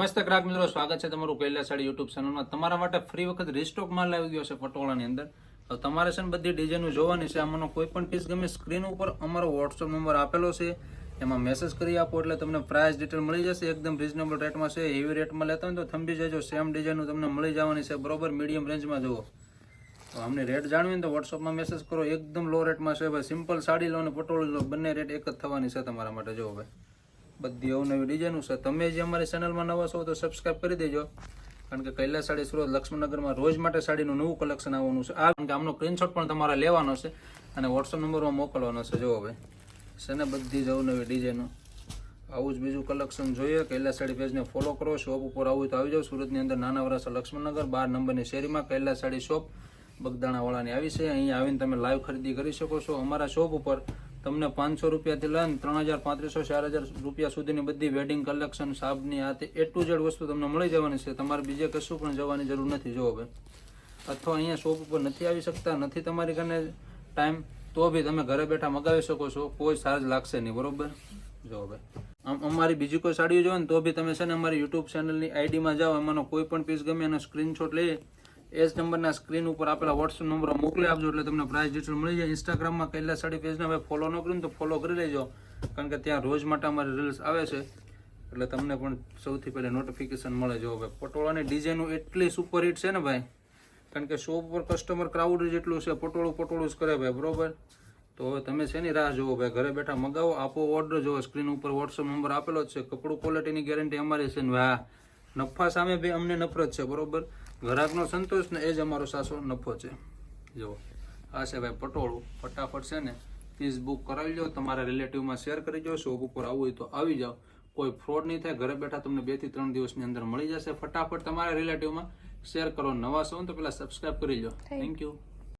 નમસ્તે ગ્રાહક મિત્રો, સ્વાગત છે તમારું પહેલા સાડી યુટ્યુબ ચેનલમાં તમારા માટે ફ્રી વખત રીસ્ટોક માલ આવી ગયો છે પટોળાની અંદર. તો તમારે છે ને બધી ડિઝાઇનો જોવાની છે. આમાંનો કોઈ પણ પીસ ગમે સ્ક્રીન ઉપર અમારો વોટ્સઅપ નંબર આપેલો છે. એમાં મેસેજ કરી આપો એટલે તમને પ્રાઇસ ડિટેલ મળી જશે. એકદમ રિઝનેબલ રેટમાં છે. એવી રેટમાં લેતા હોય તો થંભી જજો. સેમ ડિઝાઇનનું તમને મળી જવાની છે. બરોબર મીડિયમ રેન્જમાં જુઓ. તો અમને રેટ જાણવી તો વોટ્સઅપમાં મેસેજ કરો. એકદમ લો રેટમાં છે ભાઈ. સિમ્પલ સાડી લો અને પટોળી લો. બંને રેટ એક જ થવાની છે તમારા માટે. જુઓ ભાઈ. બધી અવનવી ડિઝાઇનો છે. તમે જે અમારી ચેનલમાં નવા છો તો સબસ્ક્રાઈબ કરી દેજો. કારણ કે કૈલાસ સાડી સુરત લક્ષ્મણનગરમાં રોજ માટે સાડીનું નવું કલેક્શન આવવાનું છે. આ કારણ કે આમનો સ્ક્રીનશોટ પણ તમારે લેવાનો છે અને વોટ્સઅપ નંબરમાં મોકલવાનો છે. જુઓ હવે છે ને બધી જ અવનવી ડિઝાઇનો આવું જ બીજું કલેક્શન જોઈએ. કૈલાસ સાડી પેજને ફોલો કરો. શોપ ઉપર આવું તો આવી જાઓ. સુરતની અંદર નાના વરાસા લક્ષ્મણનગર, બાર નંબરની શેરીમાં કૈલાસ સાડી શોપ બગદાણાવાળાની આવી છે. અહીંયા આવીને તમે લાઈવ ખરીદી કરી શકો છો. અમારા શોપ ઉપર તમને પાંચસો રૂપિયાથી લઈને ત્રણ હજાર પાંત્રીસો, ચાર હજાર રૂપિયા સુધીની બધી વેડિંગ કલેક્શન સાબની આ એ ટુ વસ્તુ તમને મળી જવાની છે. તમારે બીજે કશું પણ જવાની જરૂર નથી. જોવો ભાઈ. અથવા અહીંયા શોપ ઉપર નથી આવી શકતા, નથી તમારી કને ટાઈમ તો બી તમે ઘરે બેઠા મગાવી શકો છો. કોઈ ચાર્જ લાગશે નહીં. બરોબર? જો ભાઈ. આમ અમારી બીજી કોઈ સાડીઓ જોવે ને તો બી તમે છે ને અમારી યુટ્યુબ ચેનલની આઈડીમાં જાઓ. એમાંનો કોઈ પણ પીસ ગમે એનો સ્ક્રીનશોટ લઈ એ જ નંબરના સ્ક્રીન ઉપર આપેલા વોટ્સઅપ નંબર મોકલી આપજો એટલે તમને પ્રાઇસ ડિટેલ મળી જાય. ઇન્સ્ટાગ્રામમાં કૈલાસ સાડી પેજને હવે ફોલો ન કર્યું ને તો ફોલો કરી લેજો. કારણ કે ત્યાં રોજ માટે અમારી રીલ્સ આવે છે. એટલે તમને પણ સૌથી પહેલાં નોટિફિકેશન મળે જો ભાઈ પટોળાની ડિઝાઇનો એટલી સુપર હિટ છે ને ભાઈ. કારણ કે શોપ ઉપર કસ્ટમર ક્રાઉડ જેટલું છે, પટોળું પટોળું જ કરે ભાઈ, બરોબર? તો હવે તમે શેની રાહ જોવો ભાઈ, ઘરે બેઠા મગાવો, આપો ઓર્ડર જુઓ સ્ક્રીન ઉપર વોટ્સઅપ નંબર આપેલો છે, કપડું ક્વોલિટીની ગેરંટી અમારી છે ને ભાઈ નફા સામે ભાઈ અમને નફરત છે બરોબર? ગ્રાહકનો સંતોષ ને એ જ અમારો સાસો નફો છે. જુઓ આ છે ભાઈ પટોળું. ફટાફટ છે ને પ્લીઝ બુક કરાવી લો તમારા રિલેટિવમાં શેર કરી જાઓ શોપ ઉપર આવવું હોય તો આવી જાઓ. કોઈ ફ્રોડ નહીં થાય ઘરે બેઠા તમને બેથી ત્રણ દિવસની અંદર મળી જશે. ફટાફટ તમારા રિલેટિવમાં શેર કરો. નવા છો તો પેલા સબસ્ક્રાઇબ કરી લો થેન્ક યુ